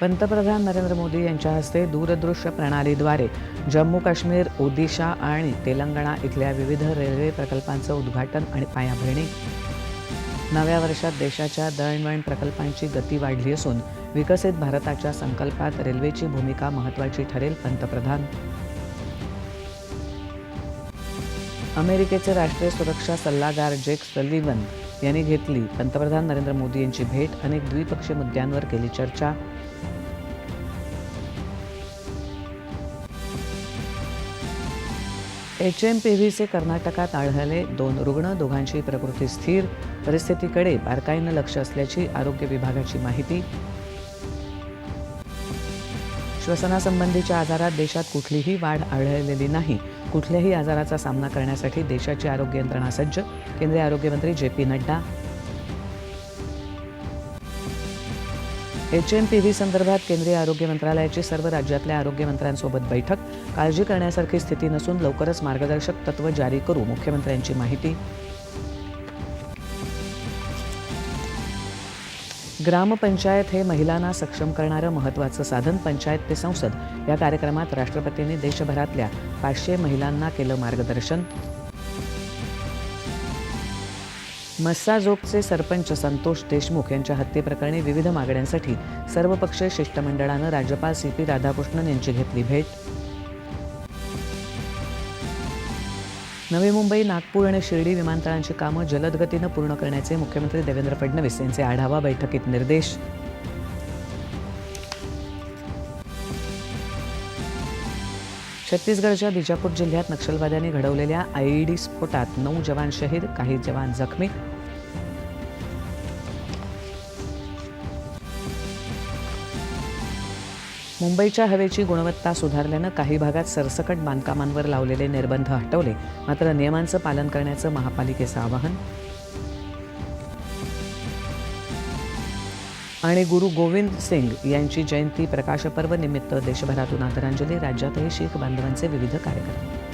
पंतप्रधान नरेंद्र मोदी यांच्या हस्ते दूरदृश्य प्रणालीद्वारे जम्मू काश्मीर ओदिशा आणि तेलंगणा इथल्या विविध रेल्वे प्रकल्पांचं उद्घाटन आणि पायाभरणी. नव्या वर्षात देशाच्या दळणवळण प्रकल्पांची गती वाढली असून विकसित भारताच्या संकल्पात रेल्वेची भूमिका महत्त्वाची ठरेल पंतप्रधान. अमेरिकेचे राष्ट्रीय सुरक्षा सल्लागार जेक सलिवन यांनी घेतली. पंतप्रधान नरेंद्र मोदी यांची भेट अनेक द्विपक्षीय मुद्द्यांवर केली चर्चा. एच एम पी व्हीचे कर्नाटकात आढळले दोन रुग्ण दोघांची प्रकृती स्थिर. परिस्थितीकडे बारकाईनं लक्ष असल्याची आरोग्य विभागाची माहिती. श्वसनासंबंधीच्या आजारात देशात कुठलीही वाढ आढळलेली नाही. कुठल्याही आजाराचा सामना करण्यासाठी देशाची आरोग्य यंत्रणा सज्ज. केंद्रीय आरोग्यमंत्री J P Nadda H M P V संदर्भात केंद्रीय आरोग्य मंत्रालयाची सर्व राज्यातल्या आरोग्यमंत्र्यांसोबत बैठक. काळजी करण्यासारखी स्थिती नसून लवकरच मार्गदर्शक तत्व जारी करू मुख्यमंत्र्यांची माहिती. ग्रामपंचायत हे महिलांना सक्षम करणारं महत्त्वाचं साधन पंचायत ते संसद. या कार्यक्रमात राष्ट्रपतींनी देशभरातल्या पाचशे महिलांना केलं मार्गदर्शन. मस्साजोगचे सरपंच संतोष देशमुख यांच्या हत्येप्रकरणी विविध मागण्यांसाठी सर्वपक्षीय शिष्टमंडळानं राज्यपाल सी पी राधाकृष्णन यांची घेतली भेट. नवी मुंबई नागपूर आणि शिर्डी विमानतळांची कामं जलदगतीनं पूर्ण करण्याचे मुख्यमंत्री देवेंद्र फडणवीस यांचे आढावा बैठकीत निर्देश. छत्तीसगडच्या बिजापूर जिल्ह्यात नक्षलवाद्यांनी घडवलेल्या आयईडी स्फोटात नऊ जवान शहीद काही जवान जखमी. मुंबईच्या हवेची गुणवत्ता सुधारल्यानं काही भागात सरसकट बांधकामांवर लावलेले निर्बंध हटवले मात्र नियमांचं पालन करण्याचं महापालिकेचं आवाहन. आणि गुरु गोविंद सिंग यांची जयंती प्रकाशपर्व निमित्त देशभरातून आदरांजली राज्यातही शीख बांधवांचे विविध कार्यक्रम.